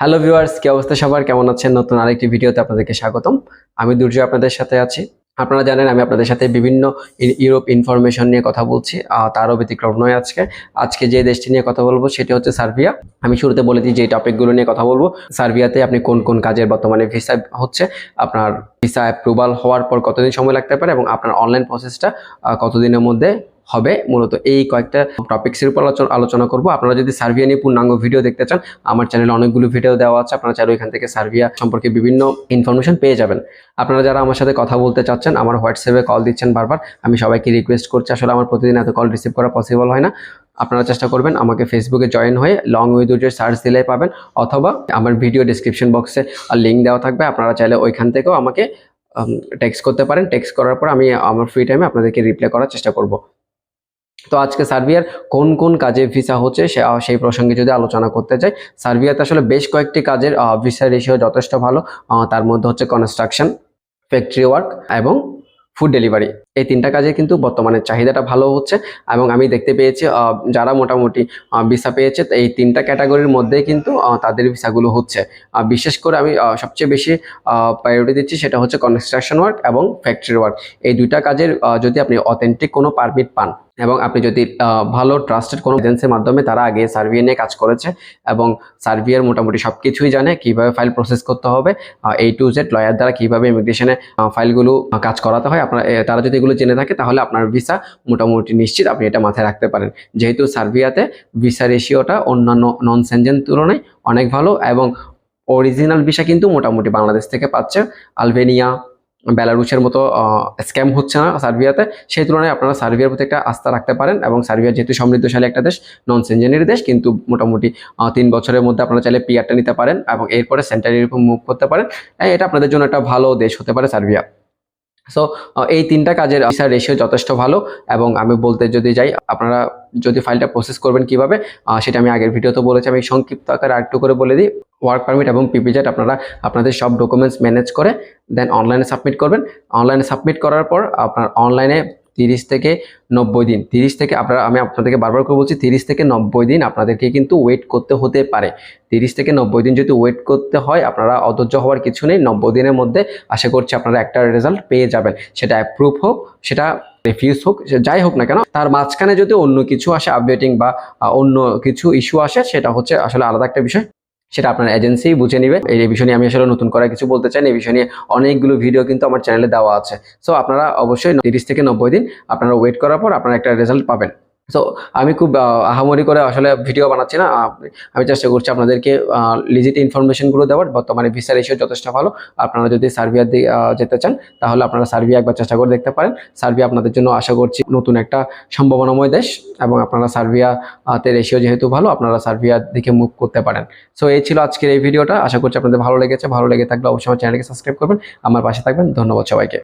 Hello viewers কি অবস্থা সবার? কেমন আছেন? নতুন আরেকটি ভিডিওতে আপনাদেরকে স্বাগতম। আমি দুর্জয় আপনাদের সাথে আছি। আপনারা জানেন, আমি আপনাদের সাথে বিভিন্ন ইউরোপ ইনফরমেশন নিয়ে কথা বলছি তারও ব্যতিক্রম নয় আজকে। আজকে যে দেশটি নিয়ে কথা বলব, সেটি হচ্ছে সার্বিয়া। আমি শুরুতে বলে দিই যে টপিকগুলো নিয়ে কথা বলব। সার্বিয়াতে আপনি কোন কোন কাজের বর্তমানে ভিসা হচ্ছে, আপনার ভিসা অ্যাপ্রুভাল হওয়ার পর কতদিন সময় লাগতে পারে এবং আপনার অনলাইন প্রসেসটা কতদিনের মধ্যে হবে। মূলত এই কয়েকটা টপিক্সের উপর আলোচনা- করব। আপনারা যদি সার্ভিয়া নিয়ে পূর্ণাঙ্গ ভিডিও দেখতে চান, আমার চ্যানেলে অনেকগুলো ভিডিও দেওয়া আছে। আপনারা চাইলে ওইখান থেকে সার্ভিয়া সম্পর্কে বিভিন্ন ইনফরমেশন পেয়ে যাবেন। আপনারা যারা আমার সাথে কথা বলতে চাচ্ছেন, আমার হোয়াটসঅ্যাপে কল দিচ্ছেন বারবার। আমি সবাইকে রিকোয়েস্ট করছি। আসলে আমার প্রতিদিন এত কল রিসিভ করা পসিবল হয় না। আপনারা চেষ্টা করবেন আমাকে ফেসবুকে জয়েন হয়ে লং উইথ উজের সার্চ দিলেই পাবেন। অথবা আমার ভিডিও ডিসক্রিপশন বক্সে লিঙ্ক দেওয়া থাকবে। আপনারা চাইলে ওইখান থেকেও আমাকে টেক্সট করতে পারেন। টেক্সট করার পর আমি আমার ফ্রি টাইমে আপনাদেরকে রিপ্লাই করার চেষ্টা করব। তো আজকে সার্বিয়ার কোন কোন কাজে ভিসা হচ্ছে সেই প্রসঙ্গে যদি আলোচনা করতে চাই, সার্বিয়াতে আসলে বেশ কয়েকটি কাজের ভিসা রেশিও যথেষ্ট ভালো তার মধ্যে হচ্ছে কনস্ট্রাকশন ফ্যাক্টরি ওয়ার্ক এবং ফুড ডেলিভারি এই তিনটা কাজে কিন্তু বর্তমানে চাহিদাটা ভালো হচ্ছে এবং আমি দেখতে পেয়েছি যারা মোটামুটি ভিসা পেয়েছে, এই তিনটা ক্যাটাগরির মধ্যে কিন্তু তাদের ভিসাগুলো হচ্ছে। বিশেষ করে আমি সবচেয়ে বেশি প্রায়োরিটি দিচ্ছি সেটা হচ্ছে কনস্ট্রাকশন ওয়ার্ক এবং ফ্যাক্টরি ওয়ার্ক এই দুইটা কাজের যদি আপনি অথেন্টিক কোনো পারমিট পান এবং আপনি যদি ভালো ট্রাস্টেড কোনো এজেন্সির মাধ্যমে তারা আগে সার্ভিয়া নিয়ে কাজ করেছে এবং সার্ভিয়ার মোটামুটি সব কিছুই জানে কীভাবে ফাইল প্রসেস করতে হবে এই টু জেড লয়ার দ্বারা কীভাবে ইমিগ্রেশনে ফাইলগুলো কাজ করাতে হয়, আপনার তারা যদি এগুলো জেনে থাকে তাহলে আপনার ভিসা মোটামুটি নিশ্চিত আপনি এটা মাথায় রাখতে পারেন। যেহেতু সার্বিয়াতে ভিসা রেশিওটা অন্যান্য নন সেনজেন তুলনায় অনেক ভালো এবং অরিজিনাল ভিসা কিন্তু মোটামুটি বাংলাদেশ থেকে পাচ্ছে আলবেনিয়া বেলারুশের মতো স্ক্যাম হচ্ছে না সার্বিয়াতে। সেই তুলনায় আপনারা সার্বিয়ার প্রতি একটা আস্থা রাখতে পারেন এবং সার্বিয়া যেহেতু সমৃদ্ধশালী একটা দেশ নন সেঞ্জেনের দেশ, কিন্তু মোটামুটি তিন বছরের মধ্যে আপনারা চাইলে পিয়ারটা নিতে পারেন এবং এরপরে সেন্টারের উপর মুভ করতে পারেন। এটা আপনাদের জন্য একটা ভালো দেশ হতে পারে সার্বিয়া। সো এই তিনটা কাজের ভিসার রেশিও যথেষ্ট ভালো এবং আমি বলতে যদি যাই, আপনারা যদি ফাইলটা প্রসেস করবেন কীভাবে সেটা আমি আগের ভিডিওতে বলেছি। আমি সংক্ষিপ্ত আকারে আরেকটু করে বলে দিই। ওয়ার্ক পারমিট এবং পিপিজেট আপনারা আপনাদের সব ডকুমেন্টস ম্যানেজ করে দেন অনলাইনে সাবমিট করবেন। অনলাইনে সাবমিট করার পর আপনার অনলাইনে তিরিশ থেকে নব্বই দিন, তিরিশ থেকে আপনারা, আমি আপনাদেরকে বারবার করে বলছি তিরিশ থেকে নব্বই দিন আপনাদেরকে কিন্তু ওয়েট করতে হতে পারে। তিরিশ থেকে নব্বই দিন যদি ওয়েট করতে হয়, আপনারা অধৈর্য হওয়ার কিছু নেই, নব্বই দিনের মধ্যে আশা করছি আপনারা একটা রেজাল্ট পেয়ে যাবেন। সেটা অ্যাপ্রুভ হোক, সেটা রিফিউজ হোক যাই হোক না কেন, তার মাঝখানে যদি অন্য কিছু আসে আপডেটিং বা অন্য কিছু ইস্যু আসে, সেটা হচ্ছে আসলে আলাদা একটা বিষয়। সেটা আপনার এজেন্সি বুঝে নিবে। এই বিষয় নিয়ে আমি আসলে নতুন করে কিছু বলতে চাই এই বিষয় নিয়ে অনেকগুলো ভিডিও কিন্তু আমার চ্যানেলে দেওয়া আছে। সো আপনারা অবশ্যই তিরিশ থেকে নব্বই দিন আপনারা ওয়েট করার পর আপনারা একটা রেজাল্ট পাবেন। সো আমি খুব আহামরি করে আসলে ভিডিও বানাচ্ছি না। আমি চেষ্টা করছি আপনাদেরকে লিজিট ইনফরমেশনগুলো দেওয়ার। বর্তমানে ভিসা রেশিও যথেষ্ট ভালো। আপনারা যদি সার্বিয়ার যেতে চান, তাহলে আপনারা সার্বিয়া একবার চেষ্টা করে দেখতে পারেন। সার্বিয়া আপনাদের জন্য আশা করছি নতুন একটা সম্ভাবনাময় দেশ এবং আপনারা সার্বিয়াতে রেশিও যেহেতু ভালো, আপনারা সার্বিয়ার দিকে মুভ করতে পারেন। সো এই ছিল আজকের এই ভিডিওটা আশা করছি আপনাদের ভালো লেগেছে। ভালো লেগে থাকলে অবশ্যই আমার চ্যানেলকে সাবস্ক্রাইব করবেন। আমার পাশে থাকবেন। ধন্যবাদ সবাইকে।